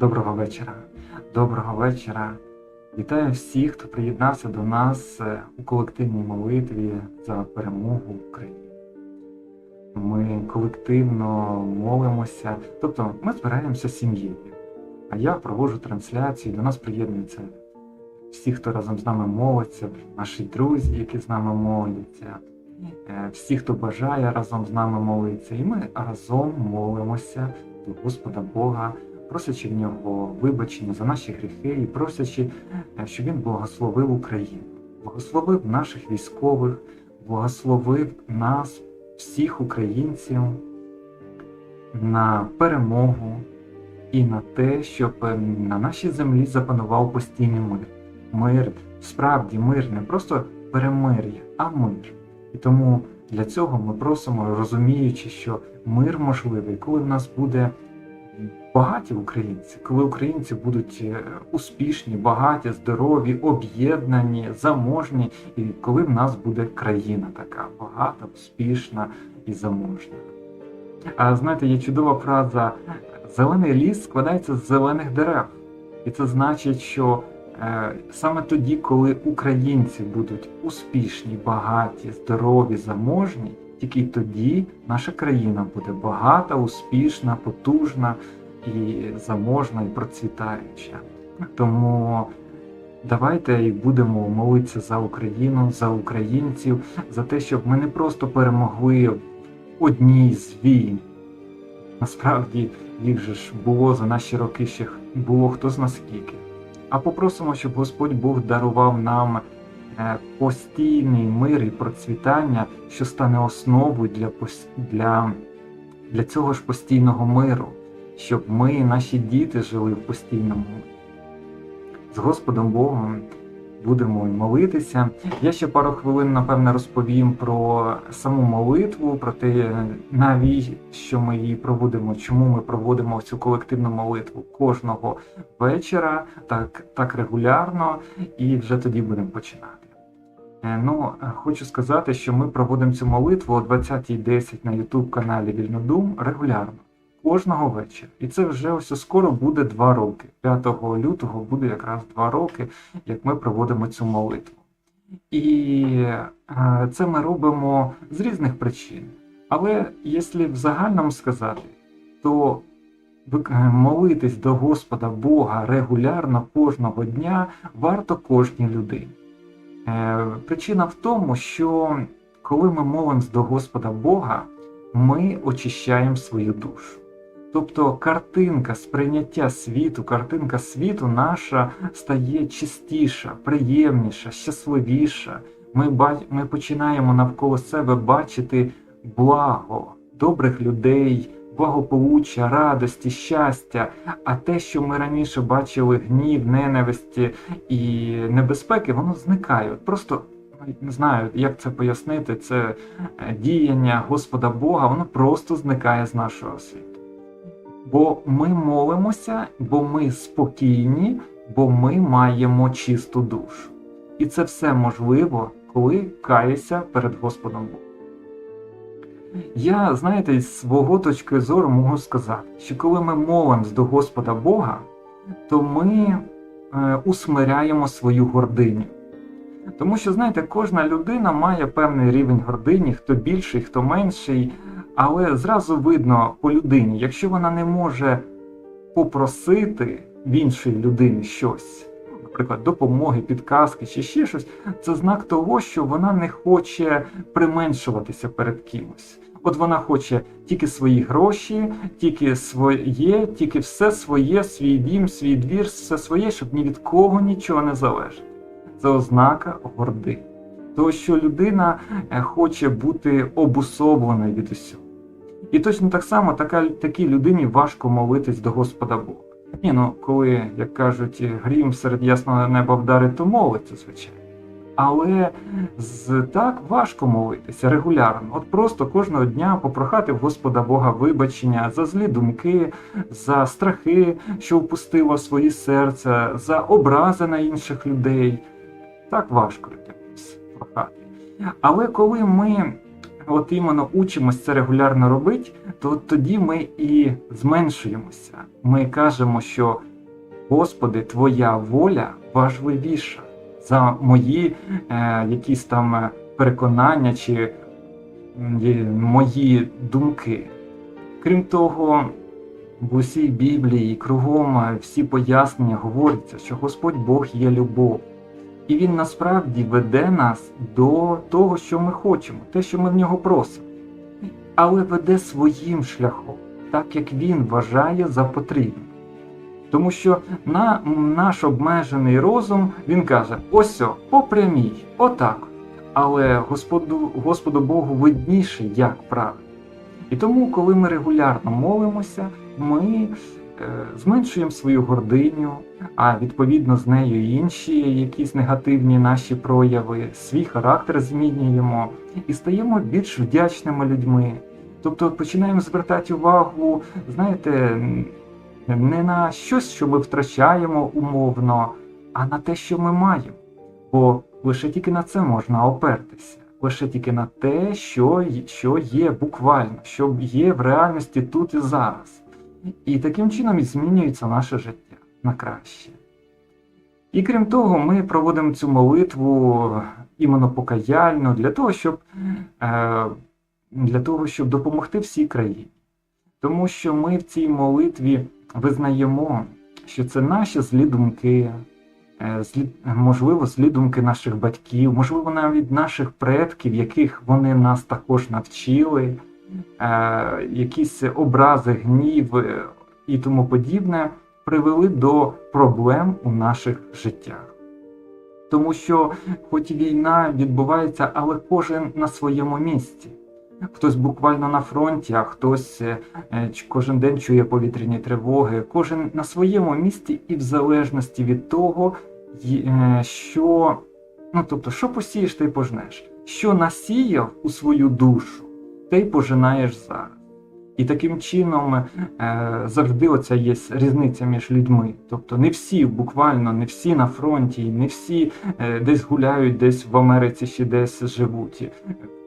Доброго вечора. Доброго вечора. Вітаю всіх, хто приєднався до нас е, у колективній молитві за перемогу в Україні. Ми колективно молимося, тобто ми збираємося сім'єю. А я проводжу трансляцію, до нас приєднуються всі, хто разом з нами молиться, наші друзі, які з нами моляться, е, всі, хто бажає разом з нами молитися. І ми разом молимося до Господа Бога, просячи в нього вибачення за наші гріхи і просячи, е, щоб він благословив Україну, благословив наших військових, благословив нас, всіх українців, на перемогу і на те, щоб е, на нашій землі запанував постійний мир. Мир, справді мир, не просто перемир'я, а мир. І тому для цього ми просимо, розуміючи, що мир можливий, коли в нас буде багаті українці, коли українці будуть е, успішні, багаті, здорові, об'єднані, заможні, і коли в нас буде країна така багата, успішна і заможна. А знаєте, є чудова фраза: зелений ліс складається з зелених дерев. І це значить, що е, саме тоді, коли українці будуть успішні, багаті, здорові, заможні, тільки тоді наша країна буде багата, успішна, потужна і заможна, і процвітаюча. Тому давайте і будемо молитися за Україну, за українців, за те, щоб ми не просто перемогли в одній з війн. Насправді їх же ж було за наші роки ще було хто зна скільки. А попросимо, щоб Господь Бог дарував нам е, постійний мир і процвітання, що стане основою для, для, для цього ж постійного миру, щоб ми, наші діти, жили в постійному. З Господом Богом будемо молитися. Я ще пару хвилин, напевне, розповім про саму молитву, про те, навіщо ми її проводимо, чому ми проводимо цю колективну молитву кожного вечора, так, так регулярно, і вже тоді будемо починати. Е, Ну, хочу сказати, що ми проводимо цю молитву о 20.10 на YouTube каналі Вільнодум регулярно, кожного вечора. І це вже ось скоро буде два роки. 5 лютого буде якраз два роки, як ми проводимо цю молитву. І е, це ми робимо з різних причин. Але якщо в загальному сказати, то е, молитись до Господа Бога регулярно кожного дня варто кожній людині. Е, Причина в тому, що коли ми молимось до Господа Бога, ми очищаємо свою душу. Тобто картинка сприйняття світу, картинка світу наша стає чистіша, приємніша, щасливіша. Ми, ба- ми починаємо навколо себе бачити благо, добрих людей, благополуччя, радості, щастя. А те, що ми раніше бачили гнів, ненависті і небезпеки, воно зникає. Просто ну, не знаю, як це пояснити. Це е, діяння Господа Бога, воно просто зникає з нашого світу. Бо ми молимося, бо ми спокійні, бо ми маємо чисту душу. І це все можливо, коли каєшся перед Господом Богом. Я, знаєте, з свого точки зору можу сказати, що коли ми молимось до Господа Бога, то ми е, усмиряємо свою гординю. Тому що, знаєте, кожна людина має певний рівень гордині, хто більший, хто менший, але зразу видно по людині, якщо вона не може попросити в іншої людини щось, наприклад, допомоги, підказки чи ще щось, це знак того, що вона не хоче применшуватися перед кимось. От вона хоче тільки свої гроші, тільки своє, тільки все своє, свій дім, свій двір, все своє, щоб ні від кого нічого не залежить. Це ознака горди. Того, що людина е, хоче бути обусобленою від усього. І точно так само така, такій людині важко молитись до Господа Бога. Ні, ну коли, як кажуть, грім серед ясного неба вдарить, то молиться, звичайно. Але з так важко молитися регулярно. От просто кожного дня попрохати в Господа Бога вибачення за злі думки, за страхи, що впустило свої серця, за образи на інших людей. Так важко прохати. Але коли ми от іменно учимось це регулярно робити, то тоді ми і зменшуємося. Ми кажемо, що Господи, Твоя воля важливіша за мої е, якісь там е, переконання чи є- мої думки. Крім того, в усій Біблії кругом е, всі пояснення говориться, що Господь Бог є любов. І Він насправді веде нас до того, що ми хочемо, те, що ми в нього просимо, але веде своїм шляхом, так як він вважає за потрібне. Тому що на наш обмежений розум він каже: ось о, по прямій, отак. Але Господу, Господу Богу видніше, як правильно. І тому, коли ми регулярно молимося, ми зменшуємо свою гординю, а відповідно з нею інші якісь негативні наші прояви, свій характер змінюємо і стаємо більш вдячними людьми. Тобто починаємо звертати увагу, знаєте, не на щось, що ми втрачаємо умовно, а на те, що ми маємо. Бо лише тільки на це можна опертися, лише тільки на те, що, що є буквально, що є в реальності тут і зараз. І таким чином змінюється наше життя на краще. І крім того, ми проводимо цю молитву іменно покаяльно для того, щоб, е, для того, щоб допомогти всій країні. Тому що ми в цій молитві визнаємо, що це наші злі думки, е, злі, можливо, злі думки наших батьків, можливо, навіть наших предків, яких вони нас також навчили, якісь образи, гнів е, і тому подібне привели до проблем у наших життях. Тому що, хоч війна відбувається, але кожен на своєму місці. Хтось буквально на фронті, а хтось е, е, кожен день чує повітряні тривоги, кожен на своєму місці і в залежності від того, е, що, ну тобто, що посієш, ти пожнеш. Що насіяв у свою душу, й пожинаєш зараз. І таким чином е, завжди оця є різниця між людьми. Тобто не всі, буквально не всі на фронті, не всі е, десь гуляють, десь в Америці чи десь живуть.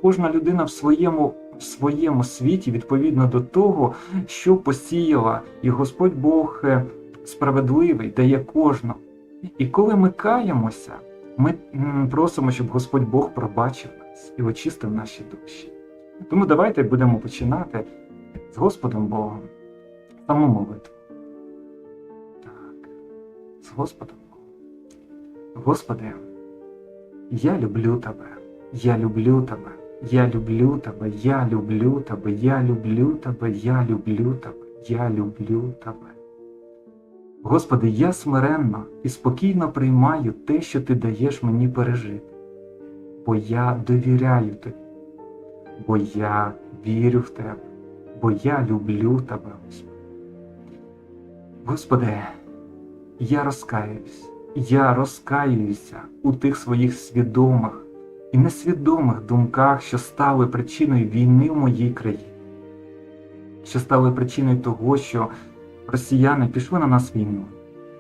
Кожна людина в своєму, в своєму світі відповідно до того, що посіяла, і Господь Бог е, справедливий, дає кожному. І коли ми каємося, ми просимо, щоб Господь Бог пробачив нас і очистив наші душі. Тому давайте будемо починати з Господом Богом. Саму молитву. Так, з Господом Богом. Господи, я люблю Тебе, я люблю Тебе, я люблю Тебе, я люблю Тебе, я люблю Тебе, я люблю Тебе, я люблю Тебе. Господи, я смиренно і спокійно приймаю те, що Ти даєш мені пережити, бо я довіряю Тобі, бо я вірю в Тебе, бо я люблю Тебе, Господи. Господи, я розкаюсь, я розкаююся у тих своїх свідомих і несвідомих думках, що стали причиною війни в моїй країні, що стали причиною того, що росіяни пішли на нас війну,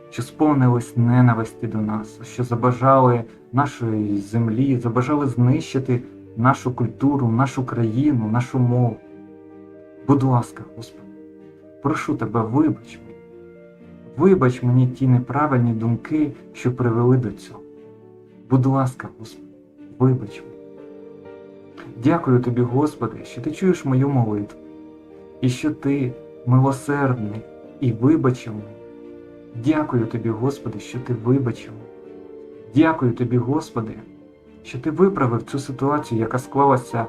що сповнились ненависті до нас, що забажали нашої землі, забажали знищити нашу культуру, нашу країну, нашу мову. Будь ласка, Господи, прошу тебе, вибач мені. Вибач мені ті неправильні думки, що привели до цього. Будь ласка, Господи, вибач мені. Дякую тобі, Господи, що ти чуєш мою молитву, і що ти милосердний і вибачив мене. Дякую тобі, Господи, що ти вибачив. Дякую тобі, Господи, що ти виправив цю ситуацію, яка склалася е,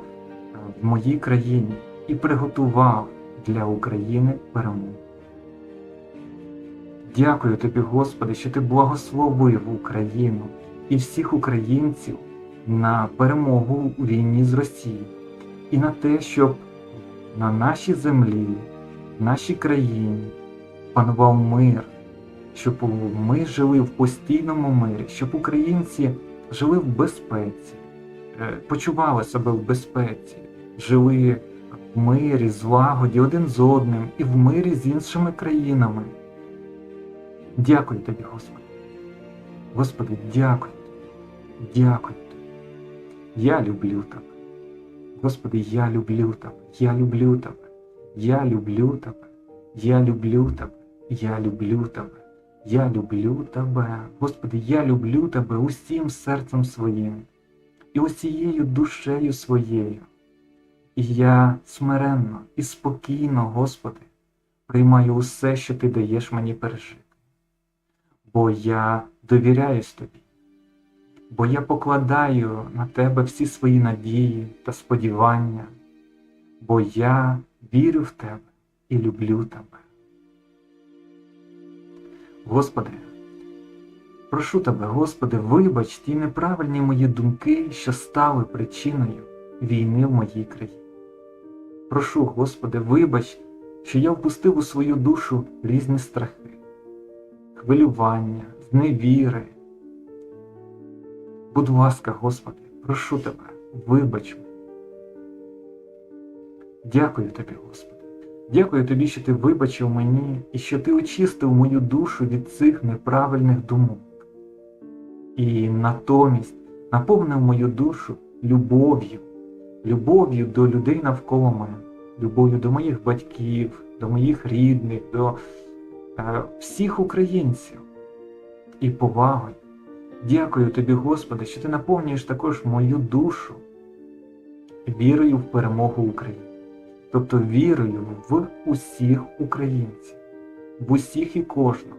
в моїй країні, і приготував для України перемогу. Дякую тобі, Господи, що ти благословив Україну і всіх українців на перемогу у війні з Росією і на те, щоб на нашій землі, нашій країні панував мир, щоб ми жили в постійному мирі, щоб українці жили в безпеці, е, почували себе в безпеці, жили в мирі, злагоді один з одним і в мирі з іншими країнами. Дякую тобі, Господи. Господи, дякую тобі. Дякую тобі. Я люблю тебе. Господи, я люблю тебе. Я люблю тебе. Я люблю тебе. Я люблю тебе. Я люблю тебе. Я люблю Тебе. Господи, я люблю Тебе усім серцем своїм і усією душею своєю. І я смиренно і спокійно, Господи, приймаю усе, що Ти даєш мені пережити. Бо я довіряюсь Тобі, бо я покладаю на Тебе всі свої надії та сподівання, бо я вірю в Тебе і люблю Тебе. Господи, прошу Тебе, Господи, вибач ті неправильні мої думки, що стали причиною війни в моїй країні. Прошу, Господи, вибач, що я впустив у свою душу різні страхи, хвилювання, зневіри. Будь ласка, Господи, прошу Тебе, вибач мене. Дякую Тобі, Господи. Дякую Тобі, що Ти вибачив мені і що Ти очистив мою душу від цих неправильних думок. І натомість наповнив мою душу любов'ю, любов'ю до людей навколо мене, любов'ю до моїх батьків, до моїх рідних, до е, всіх українців і повагою. Дякую тобі, Господи, що ти наповнюєш також мою душу вірою в перемогу України, тобто вірою в усіх українців, в усіх і кожного.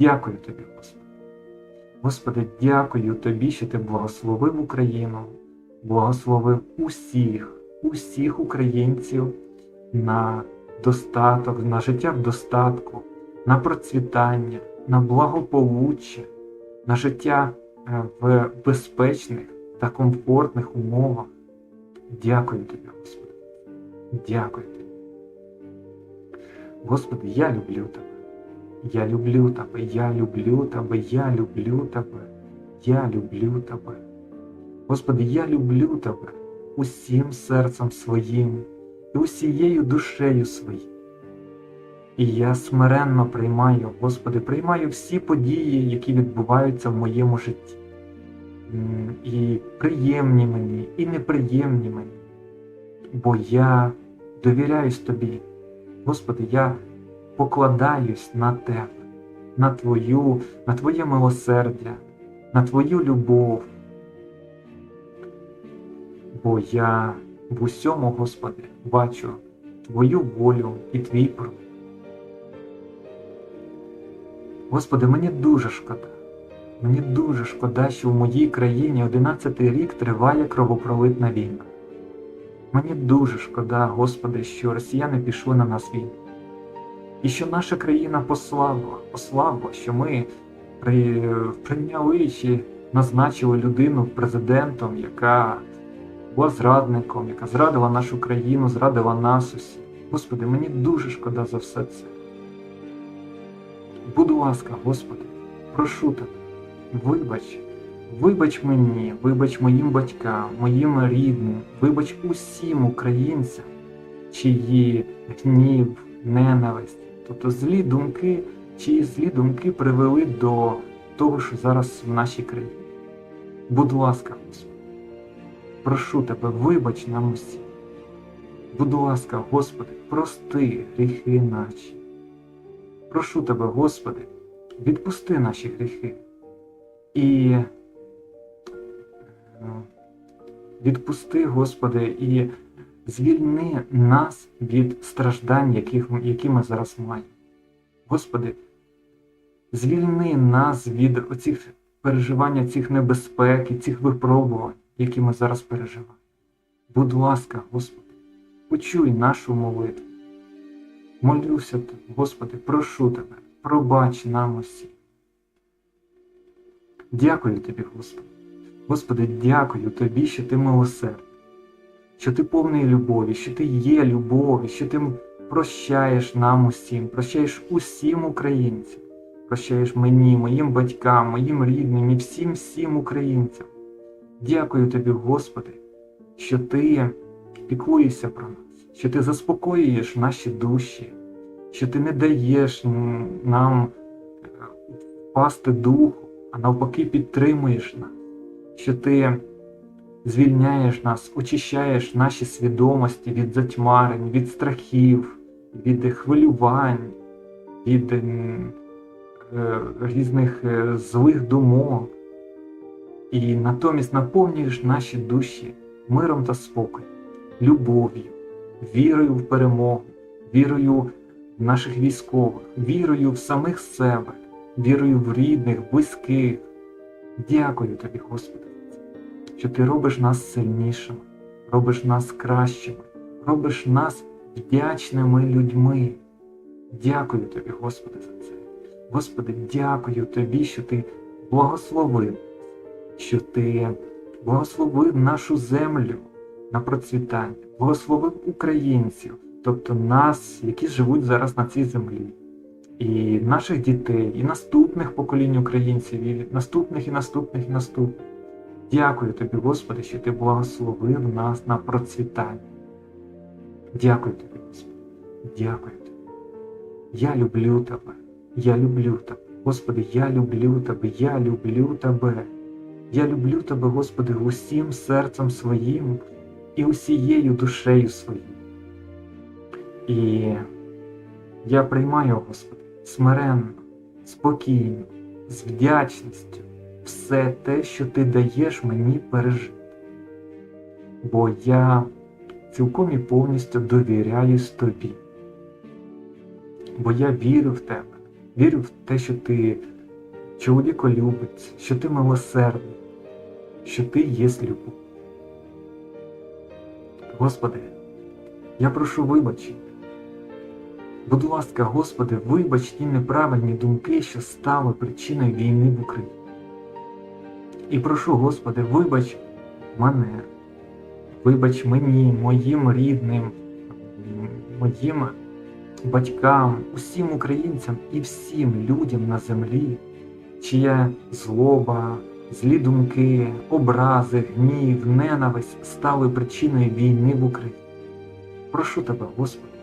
Дякую тобі, Господи. Господи, дякую тобі, що ти благословив Україну, благословив усіх, усіх українців на достаток, на життя в достатку, на процвітання, на благополуччя, на життя е, в безпечних та комфортних умовах. Дякую тобі, Господи. Дякую тобі. Господи, я люблю тебе. Я люблю тебе, я люблю тебе, я люблю тебе, я люблю тебе. Господи, я люблю тебе усім серцем своїм і усією душею своєю. І я смиренно приймаю, Господи, приймаю всі події, які відбуваються в моєму житті. І приємні мені, і неприємні мені. Бо я довіряюсь Тобі. Господи, я покладаюсь на Тебе, на Твою, на Твоє милосердя, на Твою любов. Бо я в усьому, Господи, бачу Твою волю і Твій план. Господи, мені дуже шкода. Мені дуже шкода, що в моїй країні 11-й рік триває кровопролитна війна. Мені дуже шкода, Господи, що росіяни пішли на нас війну. І що наша країна послабла, послабла, що ми при, прийняли чи назначили людину президентом, яка була зрадником, яка зрадила нашу країну, зрадила нас усіх. Господи, мені дуже шкода за все це. Будь ласка, Господи, прошу тебе, вибач, вибач мені, вибач моїм батькам, моїм рідним, вибач усім українцям, чиї гнів, ненависть, тобто злі думки, чиї злі думки привели до того, що зараз в нашій країні. Будь ласка, Господи, прошу тебе, вибач нам усім. Будь ласка, Господи, прости гріхи наші. Прошу тебе, Господи, відпусти наші гріхи і відпусти, Господи, і звільни нас від страждань, яких, які ми зараз маємо. Господи, звільни нас від оцих переживання цих небезпек і цих випробувань, які ми зараз переживаємо. Будь ласка, Господи, почуй нашу молитву. Молюся, Господи, прошу Тебе, пробач нам усі. Дякую Тобі, Господи. Господи, дякую Тобі, що Ти милосердний, що Ти повний любові, що Ти є любові, що Ти прощаєш нам усім, прощаєш усім українцям, прощаєш мені, моїм батькам, моїм рідним і всім всім українцям. Дякую Тобі, Господи, що Ти піклуєшся про нас що ти заспокоюєш наші душі, що ти не даєш нам впасти духу, а навпаки підтримуєш нас, що ти звільняєш нас, очищаєш наші свідомості від затьмарень, від страхів, від хвилювань, від е, різних е, злих думок, і натомість наповнюєш наші душі миром та спокоєм, любов'ю, вірою в перемогу, вірою в наших військових, вірою в самих себе, вірою в рідних, близьких. Дякую тобі, Господи, що ти робиш нас сильнішими, робиш нас кращими, робиш нас вдячними людьми. Дякую тобі, Господи, за це. Господи, дякую тобі, що ти благословив, що ти благословив нашу землю на процвітання, благословив українців, тобто нас, які живуть зараз на цій землі, і наших дітей, і наступних поколінь українців, і наступних, і наступних, і наступних. Дякую тобі, Господи, що ти благословив нас на процвітання. Дякую тобі, Господи. Дякую тобі. Я люблю тебе. Я люблю тебе. Господи, я люблю тебе, я люблю тебе. Я люблю тебе, Господи, усім серцем своїм і усією душею своєю. І я приймаю, Господи, смиренно, спокійно, з вдячністю все те, що Ти даєш мені пережити. Бо я цілком і повністю довіряюсь тобі. Бо я вірю в тебе, вірю в те, що ти чоловіколюбець, що ти милосердний, що ти є любов. Господи, я прошу вибачення. Будь ласка, Господи, вибач ті неправильні думки, що стали причиною війни в Україні. І прошу, Господи, вибач мене, вибач мені, моїм рідним, моїм батькам, усім українцям і всім людям на землі, чия злоба, злі думки, образи, гнів, ненависть стали причиною війни в Україні. Прошу тебе, Господи,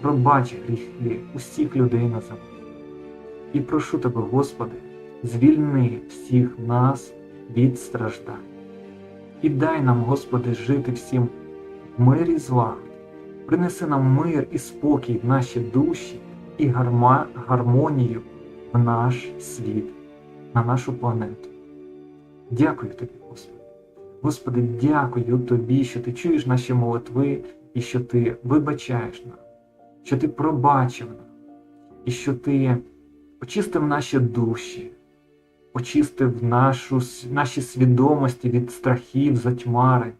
пробач гріхи усіх людей на землі. І прошу тебе, Господи, звільни всіх нас від страждань. І дай нам, Господи, жити всім в мирі і злагоді. Принеси нам мир і спокій в наші душі і гармонію в наш світ, на нашу планету. Дякую тобі, Господи. Господи, дякую тобі, що ти чуєш наші молитви і що ти вибачаєш нам, що ти пробачив нам, і що ти очистив наші душі, очистив нашу, наші свідомості від страхів, затьмари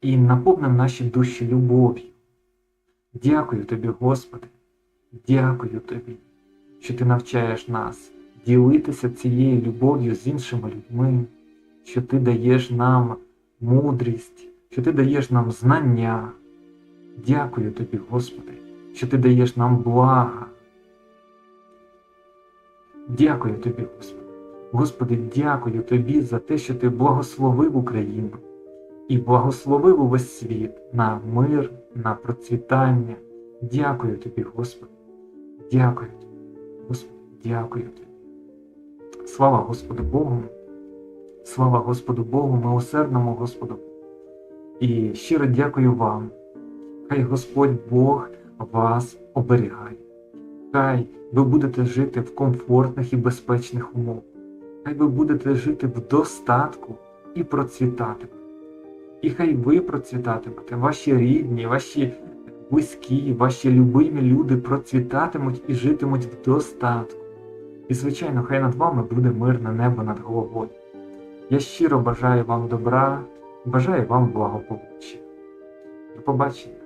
і наповнив наші душі любов'ю. Дякую тобі, Господи, дякую тобі, що ти навчаєш нас ділитися цією любов'ю з іншими людьми, що ти даєш нам мудрість, що ти даєш нам знання. Дякую тобі, Господи, що ти даєш нам блага. Дякую тобі, Господи. Господи, дякую тобі за те, що ти благословив Україну і благословив увесь світ на мир, на процвітання. Дякую тобі, Господи. Дякую тобі, Господи, дякую тобі. Слава Господу Богу, слава Господу Богу, милосердному Господу. І щиро дякую вам. Хай Господь Бог вас оберігає. Хай ви будете жити в комфортних і безпечних умовах. Хай ви будете жити в достатку і процвітатимете. І хай ви процвітатимете, ваші рідні, ваші близькі, ваші любимі люди процвітатимуть і житимуть в достатку. І, звичайно, хай над вами буде мирне небо над головою. Я щиро бажаю вам добра, бажаю вам благополуччя. До побачення.